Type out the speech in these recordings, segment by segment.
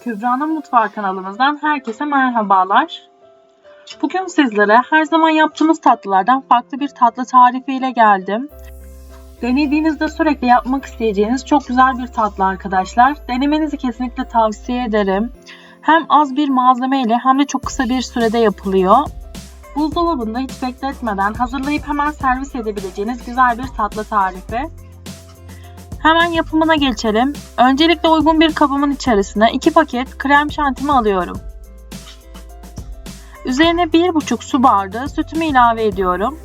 Kübra'nın Mutfağı kanalımızdan herkese merhabalar. Bugün sizlere her zaman yaptığımız tatlılardan farklı bir tatlı tarifiyle geldim. Denediğinizde sürekli yapmak isteyeceğiniz çok güzel bir tatlı arkadaşlar. Denemenizi kesinlikle tavsiye ederim. Hem az bir malzeme ile hem de çok kısa bir sürede yapılıyor. Buzdolabında hiç bekletmeden hazırlayıp hemen servis edebileceğiniz güzel bir tatlı tarifi. Hemen yapımına geçelim. Öncelikle uygun bir kabımın içerisine 2 paket krem şantimi alıyorum. Üzerine 1,5 su bardağı sütümü ilave ediyorum.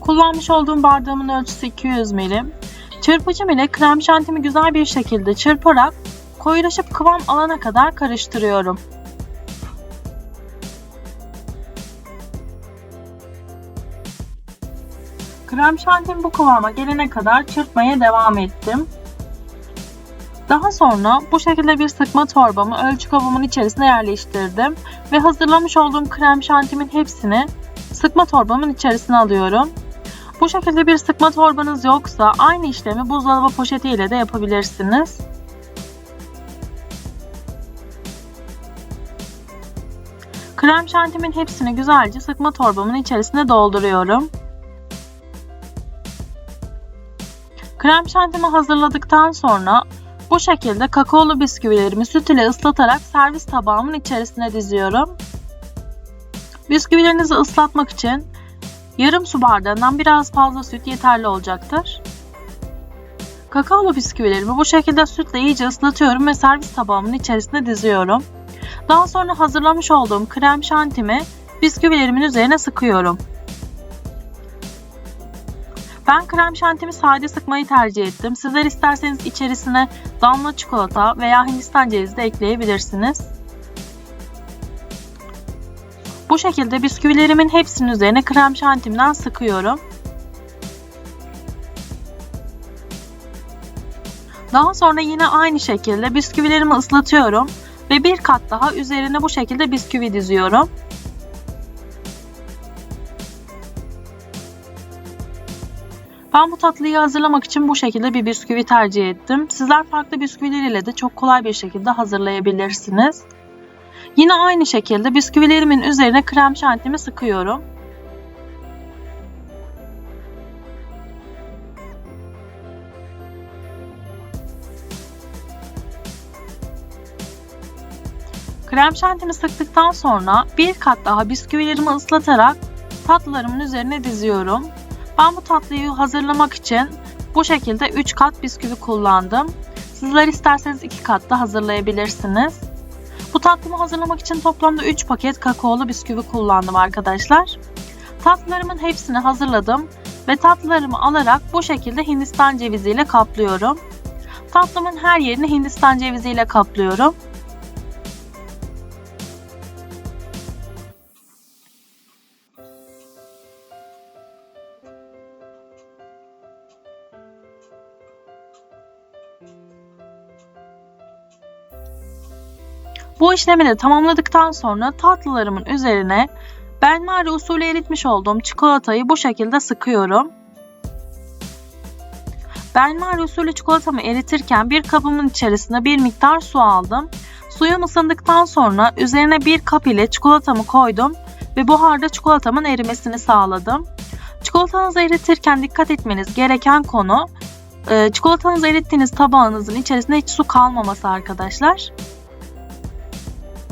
Kullanmış olduğum bardağımın ölçüsü 200 milim. Çırpıcım ile krem şantimi güzel bir şekilde çırparak koyulaşıp kıvam alana kadar karıştırıyorum. Krem şantim bu kıvama gelene kadar çırpmaya devam ettim. Daha sonra bu şekilde bir sıkma torbamı ölçü kabımın içerisine yerleştirdim ve hazırlamış olduğum krem şantimin hepsini sıkma torbamın içerisine alıyorum. Bu şekilde bir sıkma torbanız yoksa aynı işlemi buzdolabı poşeti ile de yapabilirsiniz. Krem şantimin hepsini güzelce sıkma torbamın içerisine dolduruyorum. Krem şantimi hazırladıktan sonra bu şekilde kakaolu bisküvilerimi süt ile ıslatarak servis tabağımın içerisine diziyorum. Bisküvilerinizi ıslatmak için yarım su bardağından biraz fazla süt yeterli olacaktır. Kakaolu bisküvilerimi bu şekilde sütle iyice ıslatıyorum ve servis tabağımın içerisine diziyorum. Daha sonra hazırlamış olduğum krem şantimi bisküvilerimin üzerine sıkıyorum. Ben krem şantimi sade sıkmayı tercih ettim. Sizler isterseniz içerisine damla çikolata veya hindistan cevizi de ekleyebilirsiniz. Bu şekilde bisküvilerimin hepsinin üzerine krem şantimden sıkıyorum. Daha sonra yine aynı şekilde bisküvilerimi ıslatıyorum ve bir kat daha üzerine bu şekilde bisküvi diziyorum. Ben bu tatlıyı hazırlamak için bu şekilde bir bisküvi tercih ettim. Sizler farklı bisküviler ile de çok kolay bir şekilde hazırlayabilirsiniz. Yine aynı şekilde bisküvilerimin üzerine krem şantimi sıkıyorum. Krem şantimi sıktıktan sonra bir kat daha bisküvilerimi ıslatarak tatlılarımın üzerine diziyorum. Ben bu tatlıyı hazırlamak için bu şekilde 3 kat bisküvi kullandım. Sizler isterseniz 2 kat da hazırlayabilirsiniz. Bu tatlımı hazırlamak için toplamda 3 paket kakaolu bisküvi kullandım arkadaşlar. Tatlılarımın hepsini hazırladım ve tatlılarımı alarak bu şekilde hindistan ceviziyle kaplıyorum. Tatlımın her yerini hindistan ceviziyle kaplıyorum. Bu işlemi de tamamladıktan sonra tatlılarımın üzerine benmari usulü eritmiş olduğum çikolatayı bu şekilde sıkıyorum. Benmari usulü çikolatamı eritirken bir kabımın içerisine bir miktar su aldım. Suyum ısındıktan sonra üzerine bir kap ile çikolatamı koydum ve buharda çikolatamın erimesini sağladım. Çikolatanızı eritirken dikkat etmeniz gereken konu e, çikolatanızı erittiğiniz tabağınızın içerisinde hiç su kalmaması arkadaşlar.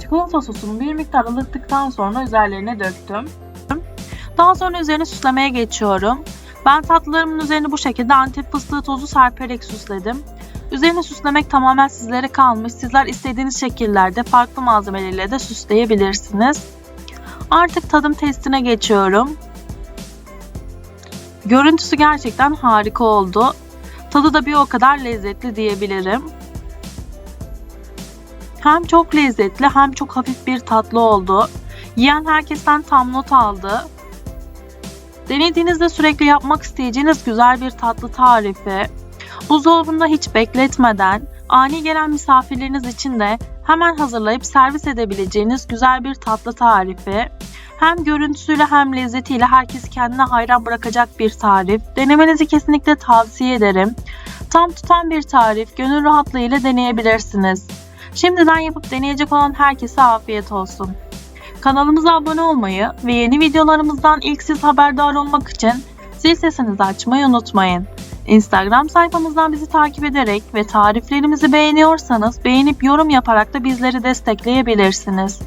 Çikolata sosunu bir miktar ılıttıktan sonra üzerlerine döktüm. Daha sonra üzerine süslemeye geçiyorum. Ben tatlılarımın üzerine bu şekilde antep fıstığı tozu serperek süsledim. Üzerine süslemek tamamen sizlere kalmış. Sizler istediğiniz şekillerde farklı malzemelerle de süsleyebilirsiniz. Artık tadım testine geçiyorum. Görüntüsü gerçekten harika oldu. Tadı da bir o kadar lezzetli diyebilirim. Hem çok lezzetli hem çok hafif bir tatlı oldu. Yiyen herkesten tam not aldı. Denediğinizde sürekli yapmak isteyeceğiniz güzel bir tatlı tarifi. Buzdolabında hiç bekletmeden ani gelen misafirleriniz için de hemen hazırlayıp servis edebileceğiniz güzel bir tatlı tarifi. Hem görüntüsüyle hem lezzetiyle herkesi kendine hayran bırakacak bir tarif. Denemenizi kesinlikle tavsiye ederim. Tam tutan bir tarif, gönül rahatlığıyla deneyebilirsiniz. Şimdiden yapıp deneyecek olan herkese afiyet olsun. Kanalımıza abone olmayı ve yeni videolarımızdan ilk siz haberdar olmak için zil sesinizi açmayı unutmayın. Instagram sayfamızdan bizi takip ederek ve tariflerimizi beğeniyorsanız beğenip yorum yaparak da bizleri destekleyebilirsiniz.